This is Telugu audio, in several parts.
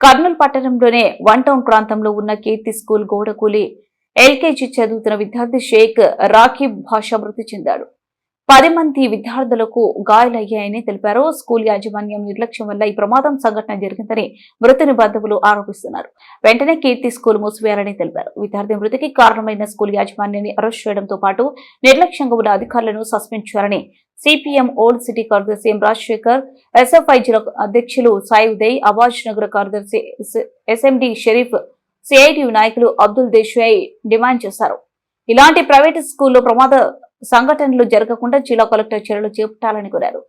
కర్నూలు పట్టణంలోనే వన్ టౌన్ ప్రాంతంలో ఉన్న కీర్తి స్కూల్ గోడకూలి ఎల్కేజీ చదువుతున్న విద్యార్థి షేక్ రాఖీబ్ భాష మృతి చెందాడు. పది మంది విద్యార్థులకు గాయాలయ్యాయని తెలిపారు. స్కూల్ యాజమాన్యం నిర్లక్ష్యం వల్ల ఈ ప్రమాదం సంఘటన జరిగిందని మృతుని బంధువులు ఆరోపిస్తున్నారు. వెంటనే కీర్తి స్కూల్ మూసివేయాలని తెలిపారు. విద్యార్థి మృతికి కారణమైన స్కూల్ యాజమాన్యాన్ని అరెస్ట్ చేయడంతో పాటు నిర్లక్ష్యంగా ఉన్న అధికారులను సస్పెండ్ చేయాలని సిపిఎం ఓల్డ్ సిటీ కార్యదర్శి ఎం రాజశేఖర్ ఎస్ఎఫ్ఐ జిల్లా అధ్యక్షులు సాయి ఉదయ్ అవాజ్ నగర్ కార్యదర్శి ఎస్- ఎస్ఎండి షరీఫ్ సిఐటి నాయకులు అబ్దుల్ దేశాయ్ డిమాండ్ చేశారు. ఇలాంటి ప్రైవేటు స్కూల్లో ప్రమాద సంఘటనలు జరగకుండా జిల్లా కలెక్టర్ చర్యలు చేపట్టాలని కోరారు.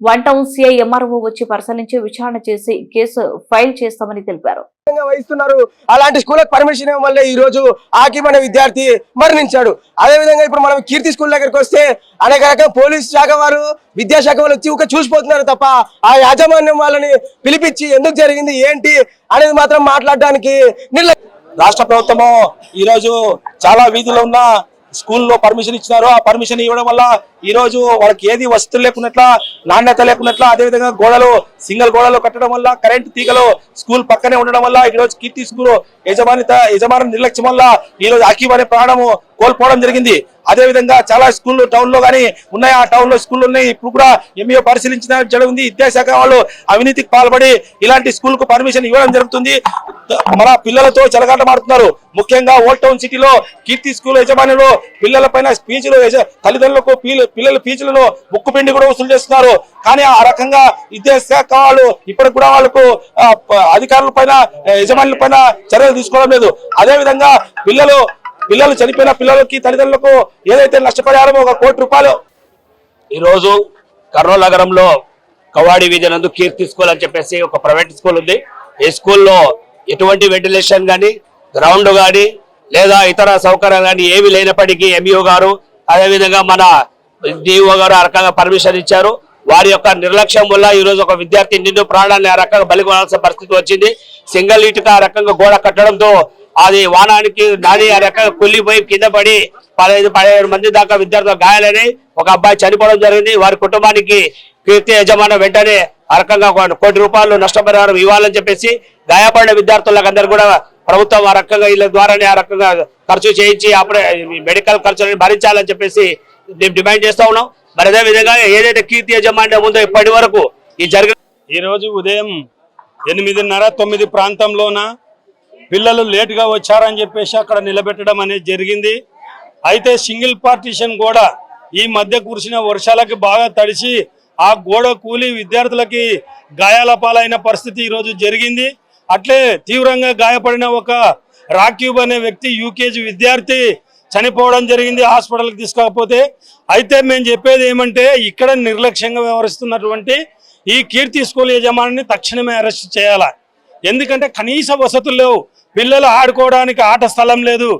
వన్ టౌన్ సిఐ ఎంఆర్ఓ వచ్చి పరిశీలించి విచారణ చేసి కేసు ఫైల్ చేస్తామని తెలిపారు. వహిస్తున్నారు. అలాంటి స్కూళ్ళకి పర్మిషన్ ఇవ్వడం వల్లే ఈ రోజు ఆకిబ్ అనే విద్యార్థి మరణించాడు. అదే విధంగా ఇప్పుడు మనం కీర్తి స్కూల్ దగ్గరికి వస్తే అనేక రకాల పోలీస్ శాఖ వారు విద్యాశాఖ వాళ్ళు వచ్చి ఒక చూసిపోతున్నారు తప్ప ఆ యాజమాన్యం వాళ్ళని పిలిపించి ఎందుకు జరిగింది ఏంటి అనేది మాత్రం మాట్లాడడానికి నిర్లక్ష్యం రాష్ట్ర ప్రభుత్వము ఈ రోజు చాలా వీధిలో ఉన్న స్కూల్లో పర్మిషన్ ఇచ్చినారు ఆ పర్మిషన్ ఇవ్వడం వల్ల ఈ రోజు వాళ్ళకి ఏది వసతులు లేకున్నట్ల నాణ్యత లేకున్నట్ల అదే విధంగా గోడలు సింగిల్ గోడలు కట్టడం వల్ల కరెంట్ తీగలు స్కూల్ పక్కనే ఉండడం వల్ల ఈ రోజు కీర్తి స్కూల్ యజమాని యజమాని నిర్లక్ష్యం వల్ల ఈ రోజు అకీబ్ అనే ప్రాణము కోల్పోవడం జరిగింది. అదే విధంగా చాలా స్కూళ్ళు టౌన్లో కానీ ఉన్నాయి. ఆ టౌన్లో స్కూళ్ళు ఉన్నాయి. ఇప్పుడు కూడా ఎంఈఓ పరిశీలించిన జరిగింది. విద్యాశాఖ వాళ్ళు అవినీతికి పాల్పడి ఇలాంటి స్కూల్కు పర్మిషన్ ఇవ్వడం జరుగుతుంది. మన పిల్లలతో చెలగాటమాడుతున్నారు ముఖ్యంగా ఓల్డ్ టౌన్ సిటీలో కీర్తి స్కూల్ యజమానులు పిల్లల పైన ఫీజులు తల్లిదండ్రులకు పిల్లల ఫీజులను ముక్కు పిండి కూడా వసూలు చేస్తున్నారు. కానీ ఆ రకంగా విద్యాశాఖ వాళ్ళు ఇప్పటికి కూడా వాళ్ళకు అధికారుల పైన యజమానుల పైన చర్యలు తీసుకోవడం లేదు. అదే విధంగా పిల్లలు పిల్లలు చనిపోయిన పిల్లలకి తల్లిదండ్రులకు ఏదైతే నష్టపడారో ఒక కోటి రూపాయలు. ఈరోజు కర్నూలు నగరంలో కవాడి వీధి నందు కీర్తి స్కూల్ అని చెప్పేసి ఒక ప్రైవేట్ స్కూల్ ఉంది. ఈ స్కూల్లో ఎటువంటి వెంటిలేషన్ కానీ గ్రౌండ్ కానీ లేదా ఇతర సౌకర్యాలు కానీ ఏవి లేనప్పటికీ ఎంఈఓ గారు అదేవిధంగా మన డిఓ గారు ఆ రకంగా పర్మిషన్ ఇచ్చారు. వారి యొక్క నిర్లక్ష్యం వల్ల ఈ రోజు ఒక విద్యార్థి నిండు ప్రాణాన్ని ఆ రకంగా బలికొనాల్సిన పరిస్థితి వచ్చింది. సింగిల్ ఇటుక ఆ రకంగా గోడ కట్టడంతో అది వానానికి నాని ఆ రకంగా కుళ్ళిపోయి కింద పడి పదహైదు పదిహేడు మంది దాకా విద్యార్థులు గాయాలని ఒక అబ్బాయి చనిపోవడం జరిగింది. వారి కుటుంబానికి కీర్తి యజమాని వెంటనే ఆ రకంగా కోటి రూపాయలు నష్టపరిహారం ఇవ్వాలని చెప్పేసి గాయపడిన విద్యార్థులకు అందరు కూడా ప్రభుత్వం ఆ రకంగా వీళ్ళ ద్వారానే ఆ రకంగా ఖర్చు చేయించి అప్పుడే మెడికల్ ఖర్చులను భరించాలని చెప్పేసి మేము డిమాండ్ చేస్తా ఉన్నాం. మరి అదే విధంగా ఏదైతే కీర్తి యజమాని ఉందో ఇప్పటి వరకు ఈ జరిగిన ఈరోజు ఉదయం ఎనిమిదిన్నర తొమ్మిది ప్రాంతంలోన పిల్లలు లేటుగా వచ్చారని చెప్పేసి అక్కడ నిలబెట్టడం అనేది జరిగింది. అయితే సింగిల్ పార్టీషన్ కూడా ఈ మధ్య కురిసిన వర్షాలకి బాగా తడిసి ఆ గోడ కూలి విద్యార్థులకి గాయాల పాలైన పరిస్థితి ఈరోజు జరిగింది. అట్లే తీవ్రంగా గాయపడిన ఒక రాక్యూబ్ అనే వ్యక్తి యూకేజీ విద్యార్థి చనిపోవడం జరిగింది హాస్పిటల్కి తీసుకోకపోతే అయితే మేము చెప్పేది ఏమంటే ఇక్కడ నిర్లక్ష్యంగా వ్యవహరిస్తున్నటువంటి ఈ కీర్తి స్కూల్ యజమానిని తక్షణమే అరెస్ట్ చేయాల? ఎందుకంటే కనీస వసతులు లేవు. పిల్లలు ఆడుకోవడానికి ఆట స్థలం లేదు.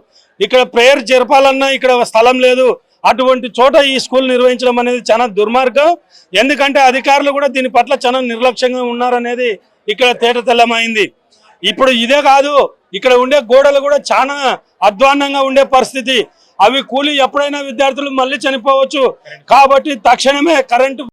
ఇక్కడ ప్రేయర్ జరపాలన్నా ఇక్కడ స్థలం లేదు. అటువంటి చోట ఈ స్కూల్ నిర్వహించడం అనేది చాలా దుర్మార్గం. ఎందుకంటే అధికారులు కూడా దీని పట్ల చాలా నిర్లక్ష్యంగా ఉన్నారనేది ఇక్కడ తేటతెల్లమైంది ఇప్పుడు ఇదే కాదు ఇక్కడ ఉండే గోడలు కూడా చాలా అధ్వాన్నంగా ఉండే పరిస్థితి. అవి కూలి ఎప్పుడైనా విద్యార్థులు మళ్ళీ చనిపోవచ్చు. కాబట్టి తక్షణమే కరెంటు